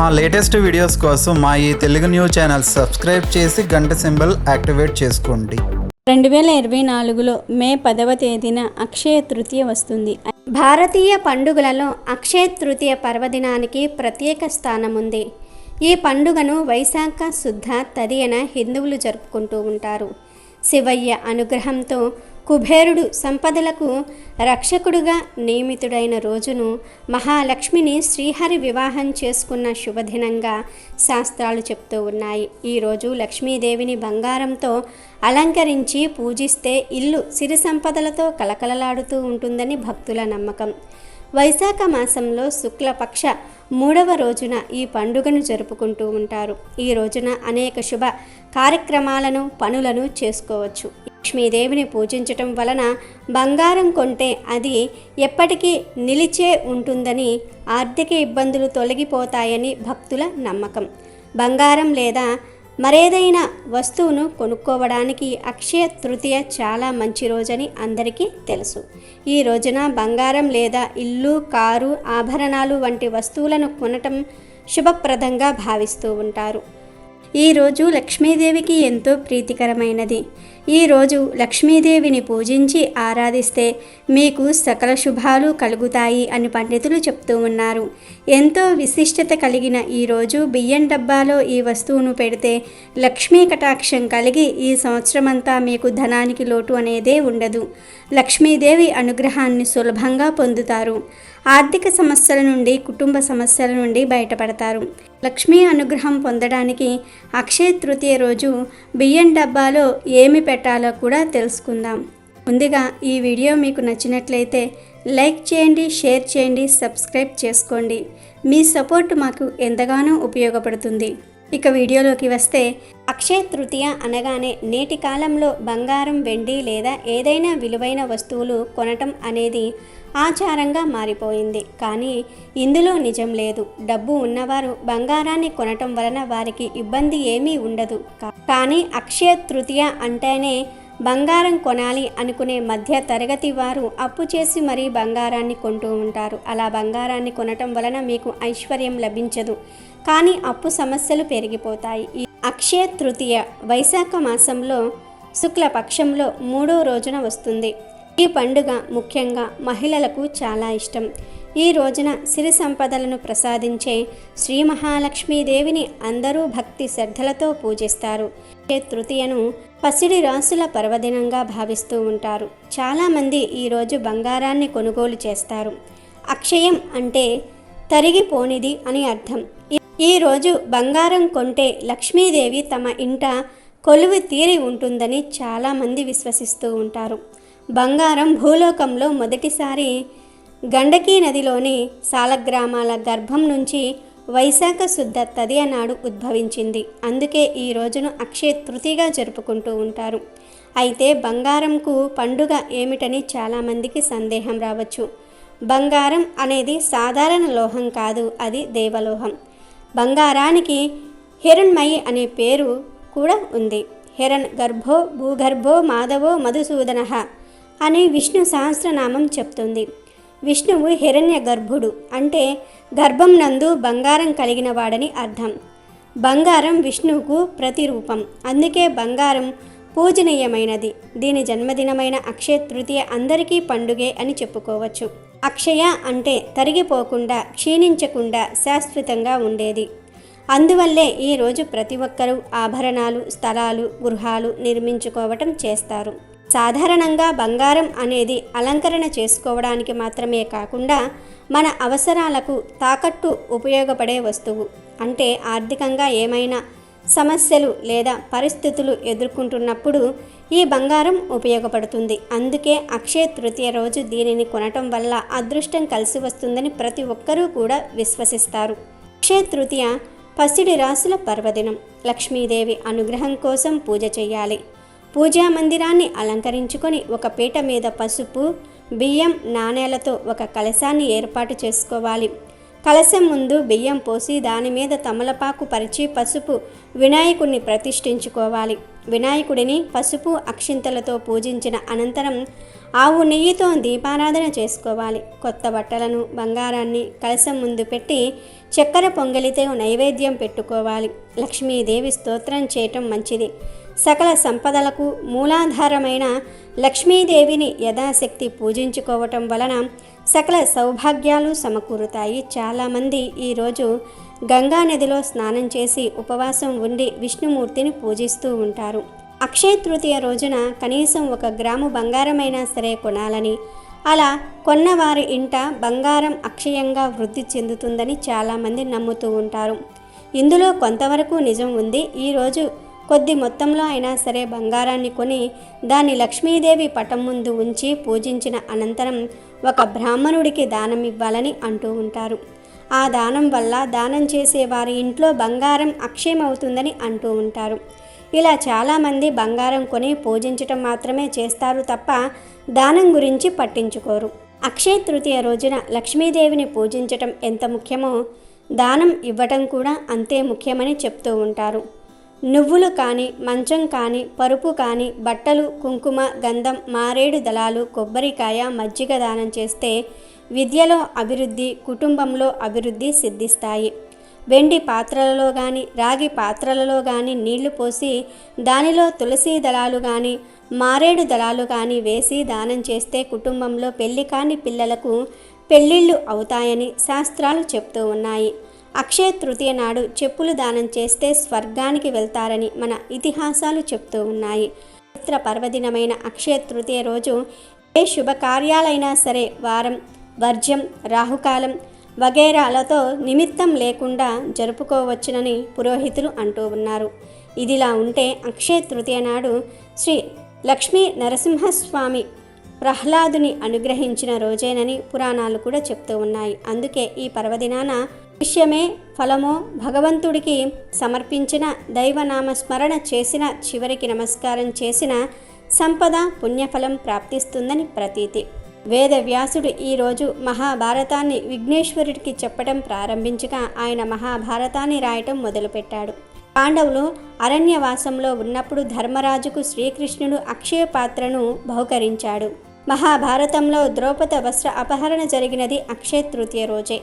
మా latest videos కోసం మా ఈ తెలుగు న్యూస్ ఛానల్ సబ్స్క్రైబ్ చేసి గంట సింబల్ యాక్టివేట్ చేసుకోండి. రెండు వేల ఇరవై నాలుగులో మే పదవ తేదీన అక్షయ తృతీయ వస్తుంది. భారతీయ పండుగలలో అక్షయ తృతీయ పర్వదినానికి ప్రత్యేక స్థానం ఉంది ఈ పండుగను వైశాఖ శుద్ధ తదియన హిందువులు జరుపుకుంటూ ఉంటారు. శివయ్య అనుగ్రహంతో కుబేరుడు సంపదలకు రక్షకుడుగా నియమితుడైన రోజును మహాలక్ష్మిని శ్రీహరి వివాహం చేసుకున్న శుభదినంగా శాస్త్రాలు చెప్తూ ఉన్నాయి. ఈరోజు లక్ష్మీదేవిని బంగారంతో అలంకరించి పూజిస్తే ఇల్లు సిరి సంపదలతో కలకలలాడుతూ ఉంటుందని భక్తుల నమ్మకం. వైశాఖ మాసంలో శుక్లపక్ష మూడవ రోజున ఈ పండుగను జరుపుకుంటూ ఉంటారు. ఈ రోజున అనేక శుభ కార్యక్రమాలను పనులను చేసుకోవచ్చు. లక్ష్మీదేవిని పూజించటం వలన బంగారం కొంటే అది ఎప్పటికీ నిలిచే ఉంటుందని ఆర్థిక ఇబ్బందులు తొలగిపోతాయని భక్తుల నమ్మకం. బంగారం లేదా మరేదైనా వస్తువును కొనుక్కోవడానికి అక్షయ తృతీయ చాలా మంచి రోజని అందరికీ తెలుసు. ఈ రోజున బంగారం లేదా ఇల్లు కారు ఆభరణాలు వంటి వస్తువులను కొనటం శుభప్రదంగా భావిస్తూ ఉంటారు. ఈరోజు లక్ష్మీదేవికి ఎంతో ప్రీతికరమైనది. ఈరోజు లక్ష్మీదేవిని పూజించి ఆరాధిస్తే మీకు సకల శుభాలు కలుగుతాయి అని పండితులు చెప్తూ ఉన్నారు. ఎంతో విశిష్టత కలిగిన ఈరోజు బియ్యం డబ్బాలో ఈ వస్తువును పెడితే లక్ష్మీ కటాక్షం కలిగి ఈ సంవత్సరమంతా మీకు ధనానికి లోటు అనేదే ఉండదు. లక్ష్మీదేవి అనుగ్రహాన్ని సులభంగా పొందుతారు. ఆర్థిక సమస్యల నుండి కుటుంబ సమస్యల నుండి బయటపడతారు. లక్ష్మీ అనుగ్రహం పొందడానికి అక్షయ తృతీయ రోజు బియ్యం డబ్బాలో ఏమి పెట్టాలో కూడా తెలుసుకుందాం. ముందుగా ఈ వీడియో మీకు నచ్చినట్లయితే లైక్ చేయండి షేర్ చేయండి సబ్స్క్రైబ్ చేసుకోండి. మీ సపోర్ట్ మాకు ఎంతగానో ఉపయోగపడుతుంది. ఇక వీడియోలోకి వస్తే అక్షయ తృతీయ అనగానే నేటి కాలంలో బంగారం వెండి లేదా ఏదైనా విలువైన వస్తువులు కొనటం అనేది ఆచారంగా మారిపోయింది. కానీ ఇందులో నిజం లేదు. డబ్బు ఉన్నవారు బంగారాన్ని కొనటం వలన వారికి ఇబ్బంది ఏమీ ఉండదు. కానీ అక్షయ తృతీయ అంటేనే బంగారం కొనాలి అనుకునే మధ్య తరగతి వారు అప్పు చేసి మరీ బంగారాన్ని కొంటూ ఉంటారు. అలా బంగారాన్ని కొనటం వలన మీకు ఐశ్వర్యం లభించదు. కానీ అప్పు సమస్యలు పెరిగిపోతాయి. ఈ అక్షయ తృతీయ వైశాఖ మాసంలో శుక్లపక్షంలో మూడో రోజున వస్తుంది. ఈ పండుగ ముఖ్యంగా మహిళలకు చాలా ఇష్టం. ఈ రోజున సిరి సంపదలను ప్రసాదించే శ్రీ మహాలక్ష్మీదేవిని అందరూ భక్తి శ్రద్ధలతో పూజిస్తారు. తృతీయను పసిడి రాసుల పర్వదినంగా భావిస్తూ ఉంటారు. చాలామంది ఈరోజు బంగారాన్ని కొనుగోలు చేస్తారు. అక్షయం అంటే తరిగిపోనిది అని అర్థం. ఈరోజు బంగారం కొంటే లక్ష్మీదేవి తమ ఇంట కొలువు తీరి ఉంటుందని చాలామంది విశ్వసిస్తూ ఉంటారు. బంగారం భూలోకంలో మొదటిసారి గండకీ నదిలోని సాలగ్రామాల గర్భం నుంచి వైశాఖ శుద్ధ తదియ నాడు ఉద్భవించింది. అందుకే ఈ రోజును అక్షయ తృతీగా జరుపుకుంటూ ఉంటారు. అయితే బంగారంకు పండుగ ఏమిటని చాలామందికి సందేహం రావచ్చు. బంగారం అనేది సాధారణ లోహం కాదు అది దేవలోహం. బంగారానికి హిరణ్మయి అనే పేరు కూడా ఉంది. హిరణ్ గర్భో భూగర్భో మాధవో మధుసూదన అని విష్ణు సహస్రనామం చెప్తుంది. విష్ణువు హిరణ్య గర్భుడు అంటే గర్భం నందు బంగారం కలిగిన వాడని అర్థం. బంగారం విష్ణువుకు ప్రతిరూపం. అందుకే బంగారం పూజనీయమైనది. దీని జన్మదినమైన అక్షయ తృతీయ అందరికీ పండుగే అని చెప్పుకోవచ్చు. అక్షయ అంటే తరిగిపోకుండా క్షీణించకుండా శాశ్వతంగా ఉండేది. అందువల్లే ఈరోజు ప్రతి ఒక్కరూ ఆభరణాలు స్థలాలు గృహాలు నిర్మించుకోవటం చేస్తారు. సాధారణంగా బంగారం అనేది అలంకరణ చేసుకోవడానికి మాత్రమే కాకుండా మన అవసరాలకు తాకట్టు ఉపయోగపడే వస్తువు. అంటే ఆర్థికంగా ఏమైనా సమస్యలు లేదా పరిస్థితులు ఎదుర్కొంటున్నప్పుడు ఈ బంగారం ఉపయోగపడుతుంది. అందుకే అక్షయ తృతీయ రోజు దీనిని కొనటం వల్ల అదృష్టం కలిసి వస్తుందని ప్రతి ఒక్కరూ కూడా విశ్వసిస్తారు. అక్షయ తృతీయ పసిడి రాసుల పర్వదినం. లక్ష్మీదేవి అనుగ్రహం కోసం పూజ చేయాలి. పూజా మందిరాన్ని అలంకరించుకొని ఒక పీట మీద పసుపు బియ్యం నాణేలతో ఒక కలశాన్ని ఏర్పాటు చేసుకోవాలి. కలశం ముందు బియ్యం పోసి దాని మీద తమలపాకు పరిచి పసుపు వినాయకుడిని ప్రతిష్ఠించుకోవాలి. వినాయకుడిని పసుపు అక్షింతలతో పూజించిన అనంతరం ఆవు నెయ్యితో దీపారాధన చేసుకోవాలి. కొత్త బట్టలను బంగారాన్ని కలశం ముందు పెట్టి చక్కెర పొంగలితో నైవేద్యం పెట్టుకోవాలి. లక్ష్మీదేవి స్తోత్రం చేయటం మంచిది. సకల సంపదలకు మూలాధారమైన లక్ష్మీదేవిని యథాశక్తి పూజించుకోవటం వలన సకల సౌభాగ్యాలు సమకూరుతాయి. చాలామంది ఈరోజు గంగా నదిలో స్నానం చేసి ఉపవాసం ఉండి విష్ణుమూర్తిని పూజిస్తూ ఉంటారు. అక్షయ తృతీయ రోజున కనీసం ఒక గ్రాము బంగారమైనా సరే కొనాలని అలా కొన్నవారి ఇంట బంగారం అక్షయంగా వృద్ధి చెందుతుందని చాలామంది నమ్ముతూ ఉంటారు. ఇందులో కొంతవరకు నిజం ఉంది. ఈరోజు కొద్ది మొత్తంలో అయినా సరే బంగారాన్ని కొని దాన్ని లక్ష్మీదేవి పటం ముందు ఉంచి పూజించిన అనంతరం ఒక బ్రాహ్మణుడికి దానం ఇవ్వాలని అంటూ ఉంటారు. ఆ దానం వల్ల దానం చేసే వారి ఇంట్లో బంగారం అక్షయమవుతుందని అంటూ ఉంటారు. ఇలా చాలామంది బంగారం కొని పూజించటం మాత్రమే చేస్తారు తప్ప దానం గురించి పట్టించుకోరు. అక్షయ తృతీయ రోజున లక్ష్మీదేవిని పూజించటం ఎంత ముఖ్యమో దానం ఇవ్వటం కూడా అంతే ముఖ్యమని చెప్తూ ఉంటారు. నువ్వులు కానీ మంచం కానీ పరుపు కానీ బట్టలు కుంకుమ గంధం మారేడు దళాలు కొబ్బరికాయ మజ్జిగ దానం చేస్తే విద్యలో అభివృద్ధి కుటుంబంలో అభివృద్ధి సిద్ధిస్తాయి. వెండి పాత్రలలో కానీ రాగి పాత్రలలో కానీ నీళ్ళు పోసి దానిలో తులసి దళాలు కానీ మారేడు దళాలు కానీ వేసి దానం చేస్తే కుటుంబంలో పెళ్ళి కాని పిల్లలకు పెళ్ళిళ్ళు అవుతాయని శాస్త్రాలు చెప్తూ ఉన్నాయి. అక్షయ తృతీయ నాడు చెప్పులు దానం చేస్తే స్వర్గానికి వెళ్తారని మన ఇతిహాసాలు చెప్తూ ఉన్నాయి. పవిత్ర పర్వదినమైన అక్షయ తృతీయ రోజు ఏ శుభకార్యాలైనా సరే వారం వర్జ్యం రాహుకాలం వగైరాలతో నిమిత్తం లేకుండా జరుపుకోవచ్చునని పురోహితులు అంటూ ఉన్నారు. ఇదిలా ఉంటే అక్షయ తృతీయ నాడు శ్రీ లక్ష్మీ నరసింహస్వామి ప్రహ్లాదుని అనుగ్రహించిన రోజేనని పురాణాలు కూడా చెప్తూ ఉన్నాయి. అందుకే ఈ పర్వదినాన విషయమే ఫలమో భగవంతుడికి సమర్పించిన దైవనామస్మరణ చేసిన చివరికి నమస్కారం చేసిన సంపద పుణ్యఫలం ప్రాప్తిస్తుందని ప్రతీతి. వేద వ్యాసుడు ఈరోజు మహాభారతాన్ని విఘ్నేశ్వరుడికి చెప్పడం ప్రారంభించగా ఆయన మహాభారతాన్ని రాయటం మొదలుపెట్టాడు. పాండవులు అరణ్యవాసంలో ఉన్నప్పుడు ధర్మరాజుకు శ్రీకృష్ణుడు అక్షయ పాత్రను బహుకరించాడు. మహాభారతంలో ద్రౌపద వస్త్ర అపహరణ జరిగినది అక్షయ తృతీయ రోజే.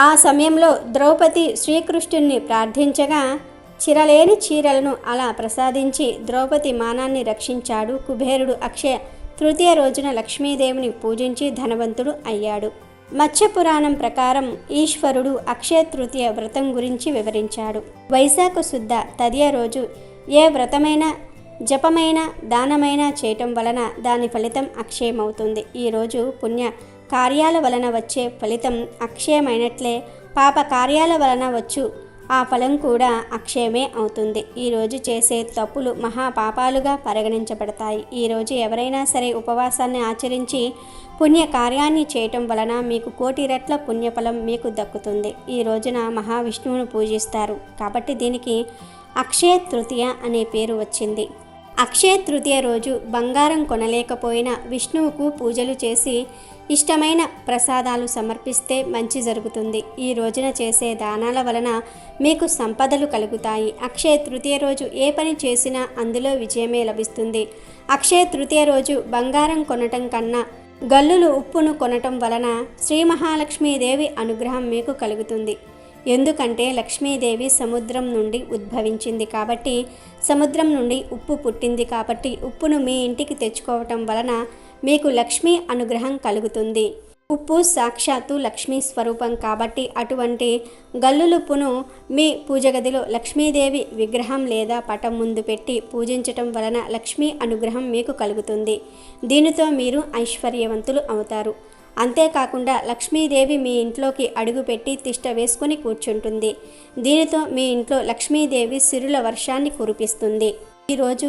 ఆ సమయంలో ద్రౌపది శ్రీకృష్ణుణ్ణి ప్రార్థించగా చిరలేని చీరలను అలా ప్రసాదించి ద్రౌపది మానాన్ని రక్షించాడు. కుబేరుడు అక్షయ తృతీయ రోజున లక్ష్మీదేవిని పూజించి ధనవంతుడు అయ్యాడు. మత్స్య పురాణం ప్రకారం ఈశ్వరుడు అక్షయ తృతీయ వ్రతం గురించి వివరించాడు. వైశాఖ శుద్ధ తదియ రోజు ఏ వ్రతమైనా జపమైన దానమైన చేయటం వలన దాని ఫలితం అక్షయమవుతుంది. ఈరోజు పుణ్య కార్యాల వలన వచ్చే ఫలితం అక్షయమైనట్లే. పాప కార్యాల వలన వచ్చు. ఆ ఫలం కూడా అక్షయమే అవుతుంది. ఈరోజు చేసే తప్పులు మహాపాపాలుగా పరిగణించబడతాయి. ఈరోజు ఎవరైనా సరే ఉపవాసాన్ని ఆచరించి పుణ్య కార్యాన్ని చేయటం వలన మీకు కోటి రెట్ల పుణ్యఫలం మీకు దక్కుతుంది. ఈ రోజున మహావిష్ణువును పూజిస్తారు. కాబట్టి దీనికి అక్షయ తృతీయ అనే పేరు వచ్చింది. అక్షయ తృతీయ రోజు బంగారం కొనలేకపోయినా విష్ణువుకు పూజలు చేసి ఇష్టమైన ప్రసాదాలు సమర్పిస్తే మంచి జరుగుతుంది. ఈ రోజున చేసే దానాల వలన మీకు సంపదలు కలుగుతాయి. అక్షయ తృతీయ రోజు ఏ పని చేసినా అందులో విజయమే లభిస్తుంది. అక్షయ తృతీయ రోజు బంగారం కొనటం కన్నా గల్లులు ఉప్పును కొనటం వలన శ్రీ మహాలక్ష్మీదేవి అనుగ్రహం మీకు కలుగుతుంది. ఎందుకంటే లక్ష్మీదేవి సముద్రం నుండి ఉద్భవించింది కాబట్టి సముద్రం నుండి ఉప్పు పుట్టింది కాబట్టి ఉప్పును మీ ఇంటికి తెచ్చుకోవటం వలన మీకు లక్ష్మీ అనుగ్రహం కలుగుతుంది. ఉప్పు సాక్షాత్తు లక్ష్మీ స్వరూపం కాబట్టి అటువంటి గల్లులుప్పును మీ పూజ గదిలో లక్ష్మీదేవి విగ్రహం లేదా పటం ముందు పెట్టి పూజించటం వలన లక్ష్మీ అనుగ్రహం మీకు కలుగుతుంది. దీనితో మీరు ఐశ్వర్యవంతులు అవుతారు. అంతేకాకుండా లక్ష్మీదేవి మీ ఇంట్లోకి అడుగుపెట్టి తిష్ట వేసుకొని కూర్చుంటుంది. దీనితో మీ ఇంట్లో లక్ష్మీదేవి సిరుల వర్షాన్ని కురిపిస్తుంది. ఈరోజు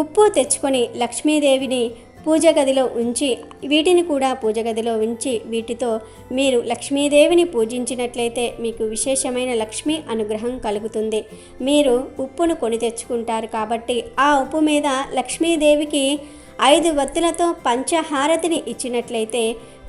ఉప్పు తెచ్చుకొని లక్ష్మీదేవిని పూజ గదిలో ఉంచి వీటిని కూడా పూజ గదిలో ఉంచి వీటితో మీరు లక్ష్మీదేవిని పూజించినట్లయితే మీకు విశేషమైన లక్ష్మీ అనుగ్రహం కలుగుతుంది. మీరు ఉప్పును కొని తెచ్చుకుంటారు కాబట్టి ఆ ఉప్పు మీద లక్ష్మీదేవికి ఐదు వత్తులతో పంచహారతిని ఇచ్చినట్లయితే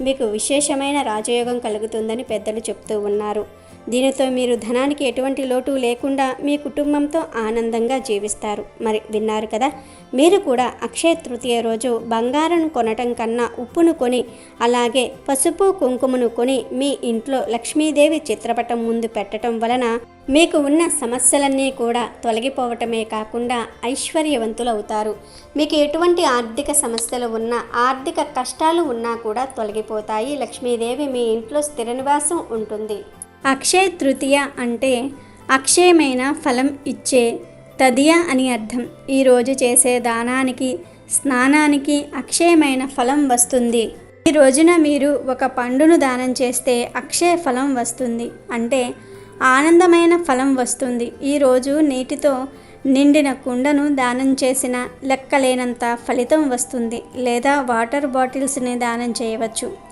మీకు విశేషమైన రాజయోగం కలుగుతుందని పెద్దలు చెప్తూ ఉన్నారు. దీనితో మీరు ధనానికి ఎటువంటి లోటు లేకుండా మీ కుటుంబంతో ఆనందంగా జీవిస్తారు. మరి విన్నారు కదా? మీరు కూడా అక్షయ తృతీయ రోజు బంగారం కొనటం కన్నా ఉప్పును కొని అలాగే పసుపు కుంకుమను కొని మీ ఇంట్లో లక్ష్మీదేవి చిత్రపటం ముందు పెట్టడం వలన మీకు ఉన్న సమస్యలన్నీ కూడా తొలగిపోవటమే కాకుండా ఐశ్వర్యవంతులవుతారు. మీకు ఎటువంటి ఆర్థిక సమస్యలు ఉన్నా ఆర్థిక కష్టాలు ఉన్నా కూడా తొలగిపోతాయి. లక్ష్మీదేవి మీ ఇంట్లో స్థిర నివాసం ఉంటుంది. అక్షయ తృతీయ అంటే అక్షయమైన ఫలం ఇచ్చే తదియ అని అర్థం. ఈరోజు చేసే దానానికి స్నానానికి అక్షయమైన ఫలం వస్తుంది. ఈ రోజున మీరు ఒక పండును దానం చేస్తే అక్షయ ఫలం వస్తుంది. అంటే ఆనందమైన ఫలం వస్తుంది. ఈరోజు నీటితో నిండిన కుండను దానం చేసిన లెక్కలేనంత ఫలితం వస్తుంది. లేదా వాటర్ బాటిల్స్ని దానం చేయవచ్చు.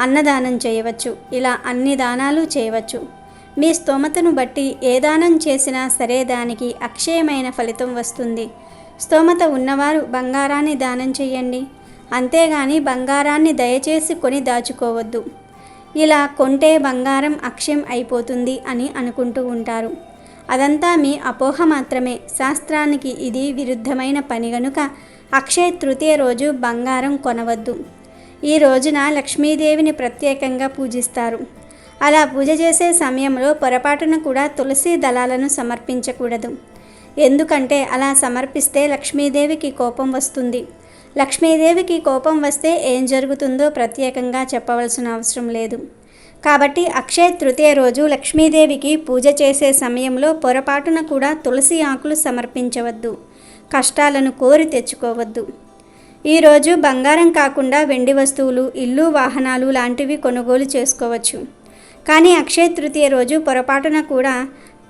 అన్నదానం చేయవచ్చు. ఇలా అన్ని దానాలు చేయవచ్చు. మీ స్తోమతను బట్టి ఏ దానం చేసినా సరే దానికి అక్షయమైన ఫలితం వస్తుంది. స్తోమత ఉన్నవారు బంగారాన్ని దానం చేయండి. అంతేగాని బంగారాన్ని దయచేసి కొని దాచుకోవద్దు. ఇలా కొంటే బంగారం అక్షయం అయిపోతుంది అని అనుకుంటూ ఉంటారు. అదంతా మీ అపోహ మాత్రమే. శాస్త్రానికి ఇది విరుద్ధమైన పని గనుక అక్షయ తృతీయ రోజు బంగారం కొనవద్దు. ఈ రోజున లక్ష్మీదేవిని ప్రత్యేకంగా పూజిస్తారు. అలా పూజ చేసే సమయంలో పొరపాటున కూడా తులసి దళాలను సమర్పించకూడదు. ఎందుకంటే అలా సమర్పిస్తే లక్ష్మీదేవికి కోపం వస్తుంది. లక్ష్మీదేవికి కోపం వస్తే ఏం జరుగుతుందో ప్రత్యేకంగా చెప్పవలసిన అవసరం లేదు. కాబట్టి అక్షయ తృతీయ రోజు లక్ష్మీదేవికి పూజ చేసే సమయంలో పొరపాటున కూడా తులసి ఆకులు సమర్పించవద్దు. కష్టాలను కోరి తెచ్చుకోవద్దు. ఈరోజు బంగారం కాకుండా వెండి వస్తువులు ఇల్లు వాహనాలు లాంటివి కొనుగోలు చేసుకోవచ్చు. కానీ అక్షయ తృతీయ రోజు పొరపాటున కూడా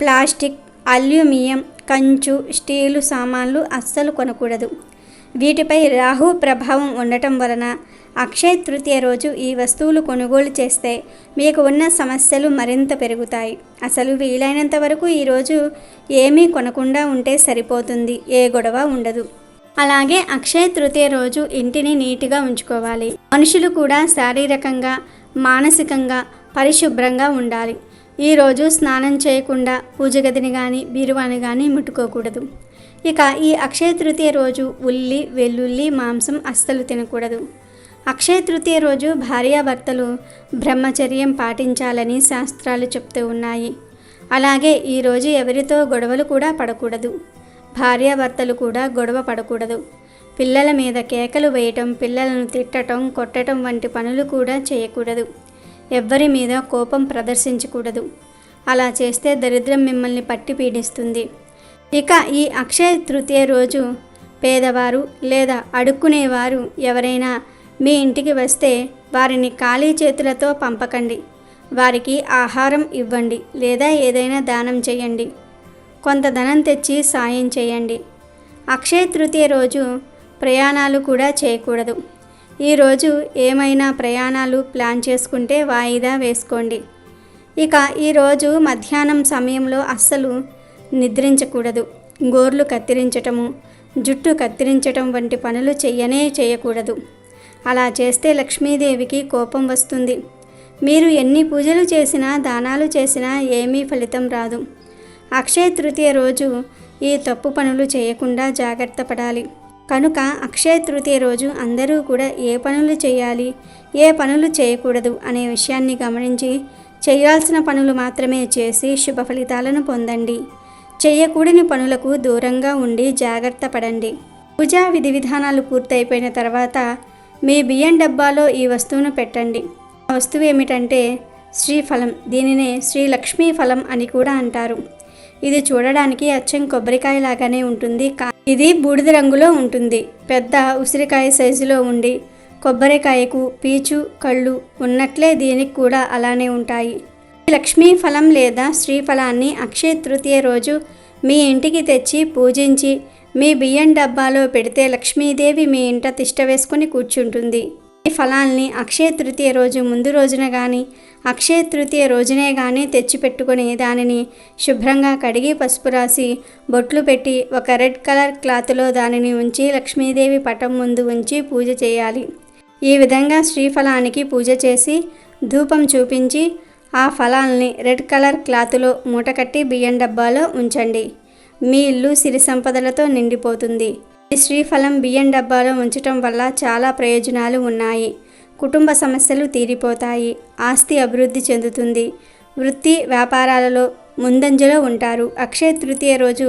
ప్లాస్టిక్ అల్యూమినియం కంచు స్టీలు సామాన్లు అస్సలు కొనకూడదు. వీటిపై రాహు ప్రభావం ఉండటం వలన అక్షయ తృతీయ రోజు ఈ వస్తువులు కొనుగోలు చేస్తే మీకు ఉన్న సమస్యలు మరింత పెరుగుతాయి. అసలు వీలైనంత వరకు ఈరోజు ఏమీ కొనకుండా ఉంటే సరిపోతుంది. ఏ గొడవ ఉండదు. అలాగే అక్షయ తృతీయ రోజు ఇంటిని నీట్గా ఉంచుకోవాలి. మనుషులు కూడా శారీరకంగా మానసికంగా పరిశుభ్రంగా ఉండాలి. ఈరోజు స్నానం చేయకుండా పూజ గదిని కానీ బీరువాని కానీ ముట్టుకోకూడదు. ఇక ఈ అక్షయ తృతీయ రోజు ఉల్లి వెల్లుల్లి మాంసం అస్సలు తినకూడదు. అక్షయ తృతీయ రోజు భార్యాభర్తలు బ్రహ్మచర్యం పాటించాలని శాస్త్రాలు చెప్తూ ఉన్నాయి. అలాగే ఈరోజు ఎవరితో గొడవలు కూడా పడకూడదు. భార్యాభర్తలు కూడా గొడవ పడకూడదు. పిల్లల మీద కేకలు వేయటం పిల్లలను తిట్టటం కొట్టటం వంటి పనులు కూడా చేయకూడదు. ఎవ్వరి మీద కోపం ప్రదర్శించకూడదు. అలా చేస్తే దరిద్రం మిమ్మల్ని పట్టి పీడిస్తుంది. ఇక ఈ అక్షయ తృతీయ రోజు పేదవారు లేదా అడుక్కునేవారు ఎవరైనా మీ ఇంటికి వస్తే వారిని ఖాళీ చేతులతో పంపకండి. వారికి ఆహారం ఇవ్వండి లేదా ఏదైనా దానం చేయండి. కొంత ధనం తెచ్చి సాయం చేయండి. అక్షయ తృతీయ రోజు ప్రయాణాలు కూడా చేయకూడదు. ఈరోజు ఏమైనా ప్రయాణాలు ప్లాన్ చేసుకుంటే వాయిదా వేసుకోండి. ఇక ఈరోజు మధ్యాహ్నం సమయంలో అస్సలు నిద్రించకూడదు. గోర్లు కత్తిరించటము జుట్టు కత్తిరించటం వంటి పనులు చెయ్యనే చేయకూడదు. అలా చేస్తే లక్ష్మీదేవికి కోపం వస్తుంది. మీరు ఎన్ని పూజలు చేసినా దానాలు చేసినా ఏమీ ఫలితం రాదు. అక్షయ తృతీయ రోజు ఈ తప్పు పనులు చేయకుండా జాగ్రత్త పడాలి. కనుక అక్షయ తృతీయ రోజు అందరూ కూడా ఏ పనులు చేయాలి ఏ పనులు చేయకూడదు అనే విషయాన్ని గమనించి చేయాల్సిన పనులు మాత్రమే చేసి శుభ ఫలితాలను పొందండి. చేయకూడని పనులకు దూరంగా ఉండి జాగ్రత్త పడండి. పూజా విధి విధానాలు పూర్తయిపోయిన తర్వాత మీ బియ్యం డబ్బాలో ఈ వస్తువును పెట్టండి. ఆ వస్తువు ఏమిటంటే శ్రీఫలం. దీనినే శ్రీ లక్ష్మీ ఫలం అని కూడా అంటారు. ఇది చూడడానికి అచ్చం కొబ్బరికాయ లాగానే ఉంటుంది. ఇది బూడిద రంగులో ఉంటుంది. పెద్ద ఉసిరికాయ సైజులో ఉండి కొబ్బరికాయకు పీచు కళ్ళు ఉన్నట్లే దీనికి కూడా అలానే ఉంటాయి. లక్ష్మీ ఫలం లేదా శ్రీఫలాన్ని అక్షయ తృతీయ రోజు మీ ఇంటికి తెచ్చి పూజించి మీ బియ్యం డబ్బాలో పెడితే లక్ష్మీదేవి మీ ఇంట తిష్ట వేసుకుని కూర్చుంటుంది. ఈ ఫలాల్ని అక్షయ తృతీయ రోజు ముందు రోజున కానీ అక్షయ తృతీయ రోజునే కానీ తెచ్చిపెట్టుకొని దానిని శుభ్రంగా కడిగి పసుపు రాసి బొట్లు పెట్టి ఒక రెడ్ కలర్ క్లాత్లో దానిని ఉంచి లక్ష్మీదేవి పటం ముందు ఉంచి పూజ చేయాలి. ఈ విధంగా శ్రీఫలానికి పూజ చేసి ధూపం చూపించి ఆ ఫలాల్ని రెడ్ కలర్ క్లాత్లో మూటకట్టి బియ్యం డబ్బాలో ఉంచండి. మీ ఇల్లు సిరి సంపదలతో నిండిపోతుంది. ఈ శ్రీఫలం బియ్యం డబ్బాలో ఉంచటం వల్ల చాలా ప్రయోజనాలు ఉన్నాయి. కుటుంబ సమస్యలు తీరిపోతాయి. ఆస్తి అభివృద్ధి చెందుతుంది. వృత్తి వ్యాపారాలలో ముందంజలో ఉంటారు. అక్షయ తృతీయ రోజు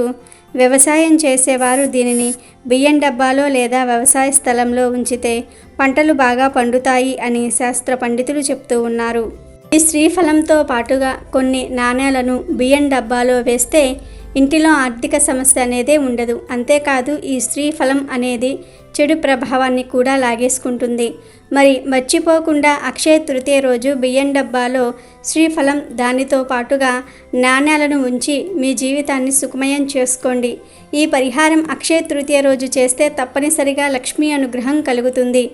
వ్యవసాయం చేసేవారు దీనిని బియ్యం డబ్బాలో లేదా వ్యవసాయ స్థలంలో ఉంచితే పంటలు బాగా పండుతాయి అని శాస్త్ర పండితులు చెప్తూ ఉన్నారు. ఈ శ్రీఫలంతో పాటుగా కొన్ని నాణేలను బియ్యం డబ్బాలో వేస్తే ఇంటిలో ఆర్థిక సమస్య అనేదే ఉండదు. అంతేకాదు ఈ శ్రీఫలం అనేది చెడు ప్రభావాన్ని కూడా లాగేసుకుంటుంది. మరి మర్చిపోకుండా అక్షయ తృతీయ రోజు బియ్యం డబ్బాలో శ్రీఫలం దానితో పాటుగా నాణ్యాలను ఉంచి మీ జీవితాన్ని సుఖమయం చేసుకోండి. ఈ పరిహారం అక్షయ తృతీయ రోజు చేస్తే తప్పనిసరిగా లక్ష్మీ అనుగ్రహం కలుగుతుంది.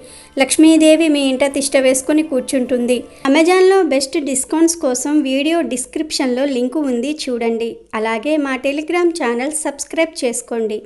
లక్ష్మీదేవి మీ ఇంట తిష్ట వేసుకుని కూర్చుంటుంది. అమెజాన్లో బెస్ట్ డిస్కౌంట్స్ కోసం వీడియో డిస్క్రిప్షన్లో లింకు ఉంది చూడండి. అలాగే మా టెలిగ్రామ్ ఛానల్ సబ్స్క్రైబ్ చేసుకోండి.